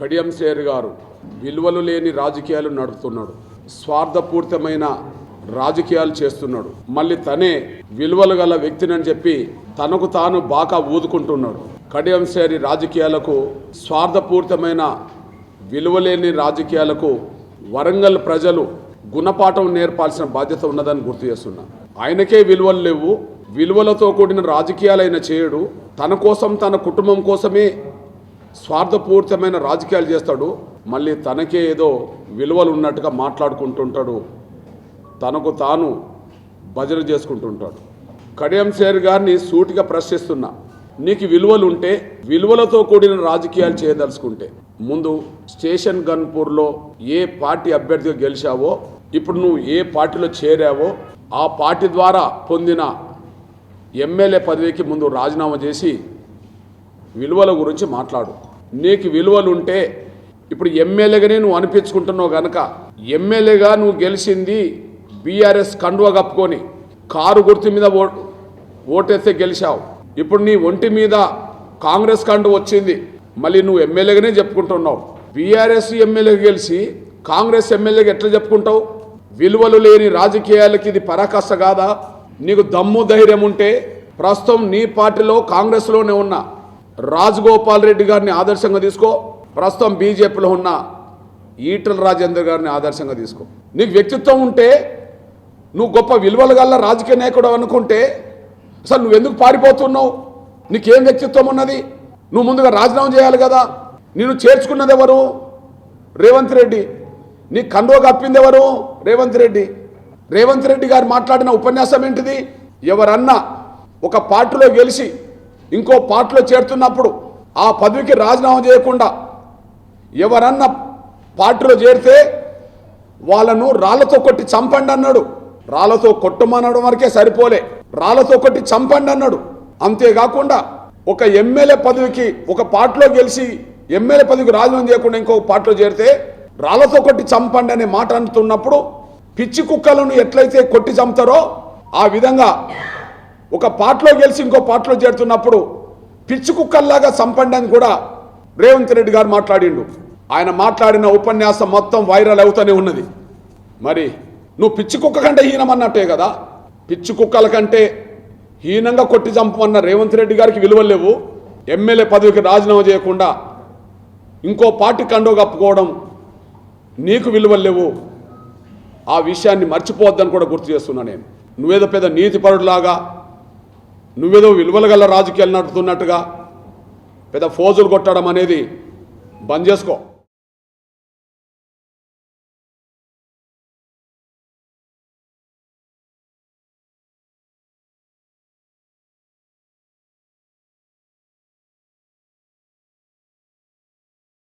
కడియంశేర్ గారు విలువలు లేని రాజకీయాలు నడుపుతున్నాడు. స్వార్థపూరితమైన రాజకీయాలు చేస్తున్నాడు. మళ్ళీ తనే విలువలు గల వ్యక్తినని చెప్పి తనకు తాను బాగా ఊదుకుంటున్నాడు. కడియంశేరి రాజకీయాలకు స్వార్థపూరితమైన విలువలేని రాజకీయాలకు వరంగల్ ప్రజలు గుణపాఠం నేర్పాల్సిన బాధ్యత ఉన్నదని గుర్తు చేస్తున్నా. ఆయనకే విలువలు లేవు. విలువలతో కూడిన రాజకీయాలు ఆయన చేయడు తన కోసం తన కుటుంబం కోసమే స్వార్థపూరితమైన రాజకీయాలు చేస్తాడు. మళ్ళీ తనకే ఏదో విలువలు ఉన్నట్టుగా మాట్లాడుకుంటుంటాడు. తనకు తాను భజన చేసుకుంటుంటాడు. కడియం సేర్ గారిని సూటిగా ప్రశ్నిస్తున్నా. నీకు విలువలు ఉంటే విలువలతో కూడిన రాజకీయాలు చేయదలుచుకుంటే. ముందు స్టేషన్ గన్పూర్లో ఏ పార్టీ అభ్యర్థిగా గెలిచావో ఇప్పుడు నువ్వు ఏ పార్టీలో చేరావో ఆ పార్టీ ద్వారా పొందిన ఎమ్మెల్యే పదవికి ముందు రాజీనామా చేసి విలువల గురించి మాట్లాడు. నీకు విలువలు ఉంటే ఇప్పుడు ఎమ్మెల్యేగానే నువ్వు అనిపించుకుంటున్నావు గనక ఎమ్మెల్యేగా నువ్వు గెలిచింది బీఆర్ఎస్ కండువ కప్పుకొని కారు గుర్తు మీద ఓ ఓటేస్తే గెలిచావు. ఇప్పుడు నీ ఒంటి మీద కాంగ్రెస్ కండు వచ్చింది మళ్ళీ నువ్వు ఎమ్మెల్యేగానే చెప్పుకుంటున్నావు. బీఆర్ఎస్ ఎమ్మెల్యే గెలిచి కాంగ్రెస్ ఎమ్మెల్యేగా ఎట్లా చెప్పుకుంటావు? విలువలు లేని రాజకీయాలకి ఇది పరాకాష్ట కాదా? నీకు దమ్ము ధైర్యం ఉంటే ప్రస్తుతం నీ పార్టీలో కాంగ్రెస్లోనే ఉన్న. రాజగోపాల్ రెడ్డి గారిని ఆదర్శంగా తీసుకో. ప్రస్తుతం బీజేపీలో ఉన్న ఈటల రాజేందర్ గారిని ఆదర్శంగా తీసుకో. నీకు వ్యక్తిత్వం ఉంటే నువ్వు గొప్ప విలువలు గల రాజకీయ నాయకుడు అనుకుంటే అసలు నువ్వెందుకు పారిపోతున్నావు? నీకేం వ్యక్తిత్వం ఉన్నది? నువ్వు ముందుగా రాజీనామా చేయాలి కదా. నేను చేర్చుకున్నది ఎవరు? రేవంత్ రెడ్డి. నీ కండువ కప్పింది ఎవరు? రేవంత్ రెడ్డి. రేవంత్ రెడ్డి గారు మాట్లాడిన ఉపన్యాసం ఏంటిది? ఎవరన్నా ఒక పార్టీలో గెలిచి ఇంకో పార్టీలో చేరుతున్నప్పుడు ఆ పదవికి రాజీనామా చేయకుండా ఎవరన్నా పార్టీలో చేరితే వాళ్ళను రాళ్ళతో కొట్టి చంపండి అన్నాడు. రాళ్ళతో కొట్టమనడం వరకే సరిపోలే. రాళ్ళతో కొట్టి చంపండి అన్నాడు. అంతేకాకుండా ఒక ఎమ్మెల్యే పదవికి ఒక పార్టీలో గెలిచి ఎమ్మెల్యే పదవికి రాజీనామా చేయకుండా ఇంకో పార్టీలో చేరితే రాళ్ళతో కొట్టి చంపండి అనే మాట అంటున్నప్పుడు పిచ్చి కుక్కలను ఎట్లయితే కొట్టి చంపుతారో ఆ విధంగా ఒక పార్టీలో గెలిచి ఇంకో పార్టీలో చేరుతున్నప్పుడు పిచ్చి కుక్కల్లాగా అని కూడా రేవంత్ రెడ్డి గారు మాట్లాడిండు. ఆయన మాట్లాడిన ఉపన్యాసం మొత్తం వైరల్ అవుతూనే ఉన్నది. మరి నువ్వు పిచ్చి కుక్క కంటే హీనమన్నట్టే కదా? పిచ్చి కుక్కల కంటే హీనంగా కొట్టి చంపమన్న రేవంత్ రెడ్డి గారికి విలువలు లేవు. ఎమ్మెల్యే పదవికి రాజీనామా చేయకుండా ఇంకో పార్టీ కండో కప్పుకోవడం నీకు విలువలు లేవు. ఆ విషయాన్ని మర్చిపోవద్దని కూడా గుర్తు చేస్తున్నా నేను. నువ్వేదో పెద్ద నీతిపరుడులాగా నువ్వేదో విలువలు గల రాజకీయాలు నడుపుతున్నట్టుగా పెద్ద ఫోజులు కొట్టడం అనేది బంద్ చేసుకో.